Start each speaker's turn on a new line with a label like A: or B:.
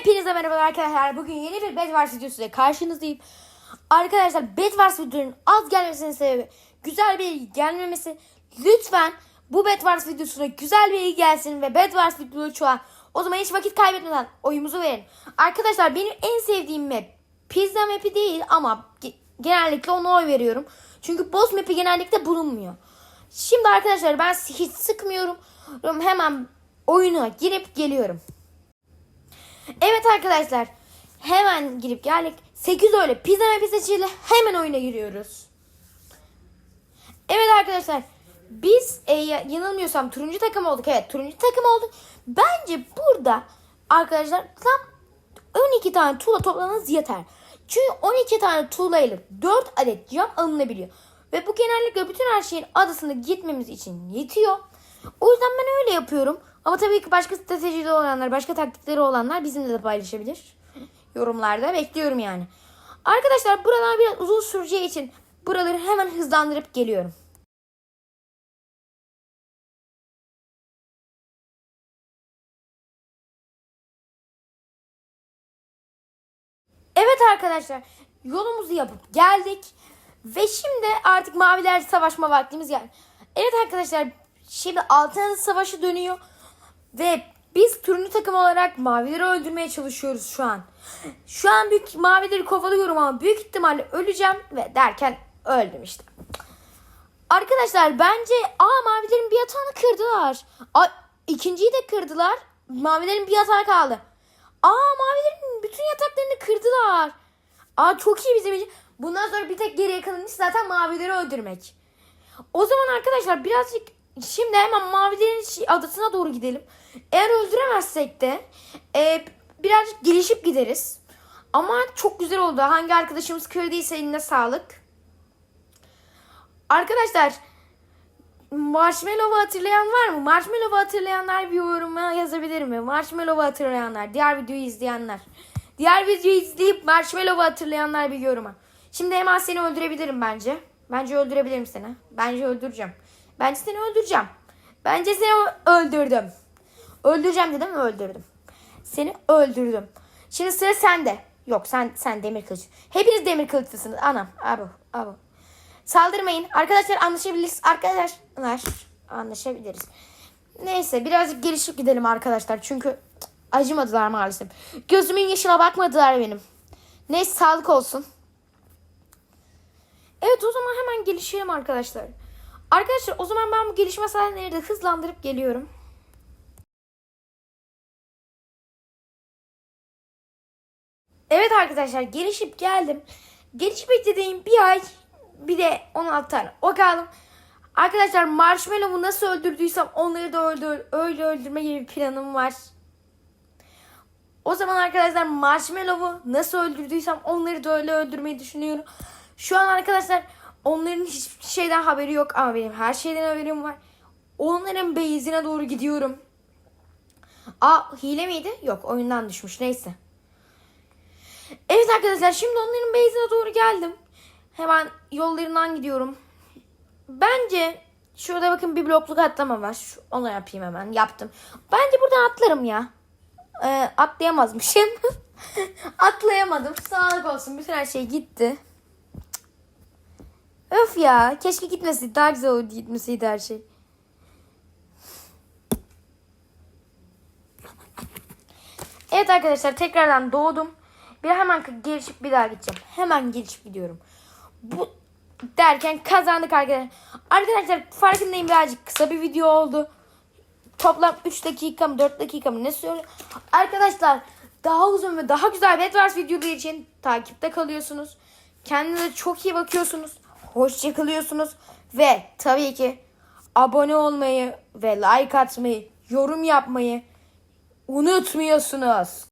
A: Hepinize merhaba arkadaşlar. Bugün yeni bir Bedwars videosuyla karşınızdayım. Arkadaşlar Bedwars videonun az gelmesinin sebebi güzel bir ilgi gelmemesi. Lütfen bu Bedwars videosuna güzel bir ilgi gelsin ve Bedwars şu an. O zaman hiç vakit kaybetmeden oyumuzu verin. Arkadaşlar benim en sevdiğim map Pizza map'i değil ama ge- genellikle ona oy veriyorum. Çünkü boss map'i genellikle bulunmuyor. Şimdi arkadaşlar ben hiç sıkmıyorum. Hemen oyuna girip geliyorum. Evet arkadaşlar. Hemen girip geldik. 8 öyle pizza ve pizzacıyla hemen oyuna giriyoruz. Evet arkadaşlar. Biz e, ya- yanılmıyorsam turuncu takım olduk. Evet turuncu takım olduk. Bence burada arkadaşlar tam 12 tane tuğla toplamanız yeter. Çünkü 12 tane tuğla ile 4 adet cam alınabiliyor. Ve bu genellikle bütün her şeyin adasına gitmemiz için yetiyor. O yüzden ben öyle yapıyorum. Ama tabii ki başka stratejide olanlar, başka taktikleri olanlar bizimle de paylaşabilir. Yorumlarda bekliyorum yani. Arkadaşlar buralar biraz uzun süreceği için buraları hemen hızlandırıp geliyorum. Evet arkadaşlar yolumuzu yapıp geldik. Ve şimdi artık maviler savaşma vaktimiz geldi. Evet arkadaşlar şimdi altın savaşı dönüyor. Ve biz turuncu takım olarak mavileri öldürmeye çalışıyoruz şu an. Şu an büyük mavileri kovalıyorum ama büyük ihtimalle öleceğim ve derken öldüm işte. Arkadaşlar bence aa mavilerin bir yatağını kırdılar. A, ikinciyi de kırdılar. Mavilerin bir yatağı kaldı. Aa mavilerin bütün yataklarını kırdılar. Aa çok iyi bizim için. Bundan sonra bir tek geriye kalan iş zaten mavileri öldürmek. O zaman arkadaşlar birazcık şimdi hemen mavilerin adasına doğru gidelim. Eğer öldüremezsek de e, birazcık gelişip gideriz. Ama çok güzel oldu. Hangi arkadaşımız kırdıysa eline sağlık. Arkadaşlar Marshmallow'u hatırlayan var mı? Marshmallow'u hatırlayanlar bir yoruma yazabilir mi? Marshmallow'u hatırlayanlar, diğer videoyu izleyenler. Diğer videoyu izleyip Marshmallow'u hatırlayanlar bir yoruma. Şimdi hemen seni öldürebilirim bence. Bence öldürebilirim seni. Bence öldüreceğim. Bence seni öldüreceğim. Bence seni öldürdüm. Öldüreceğim dedim öldürdüm. Seni öldürdüm. Şimdi sıra sende. Yok sen sen demir kılıç. Hepiniz demir kılıçlısınız. Anam. Abo. Abo. Saldırmayın. Arkadaşlar anlaşabiliriz. Arkadaşlar anlaşabiliriz. Neyse birazcık gelişip gidelim arkadaşlar. Çünkü acımadılar maalesef. Gözümün yaşına bakmadılar benim. Neyse sağlık olsun. Evet o zaman hemen gelişelim arkadaşlar. Arkadaşlar o zaman ben bu gelişme sahneleri de hızlandırıp geliyorum. Evet arkadaşlar gelişip geldim. Gelişip beklediğim bir ay bir de 16 tane ok aldım. Arkadaşlar Marshmallow'u nasıl öldürdüysem onları da öldür, öyle öldürme gibi bir planım var. O zaman arkadaşlar Marshmallow'u nasıl öldürdüysem onları da öyle öldürmeyi düşünüyorum. Şu an arkadaşlar onların hiçbir şeyden haberi yok ama benim her şeyden haberim var. Onların base'ine doğru gidiyorum. Aa hile miydi? Yok oyundan düşmüş neyse. Evet arkadaşlar şimdi onların base'ine doğru geldim. Hemen yollarından gidiyorum. Bence şurada bakın bir blokluk atlama var. Onu yapayım hemen. Yaptım. Bence buradan atlarım ya. Ee, atlayamazmışım. Atlayamadım. Sağlık olsun. Bütün her şey gitti. Öf ya. Keşke gitmeseydi. Daha güzel olurdu gitmeseydi her şey. Evet arkadaşlar tekrardan doğdum. Bir hemen gelişip bir daha gideceğim. Hemen gelişip gidiyorum. Bu derken kazandık arkadaşlar. Arkadaşlar farkındayım birazcık kısa bir video oldu. Toplam 3 dakika mı 4 dakika mı ne söylüyor? Arkadaşlar daha uzun ve daha güzel Bedwars videoları için takipte kalıyorsunuz. Kendinize çok iyi bakıyorsunuz. Hoşça kalıyorsunuz. Ve tabii ki abone olmayı ve like atmayı, yorum yapmayı unutmuyorsunuz.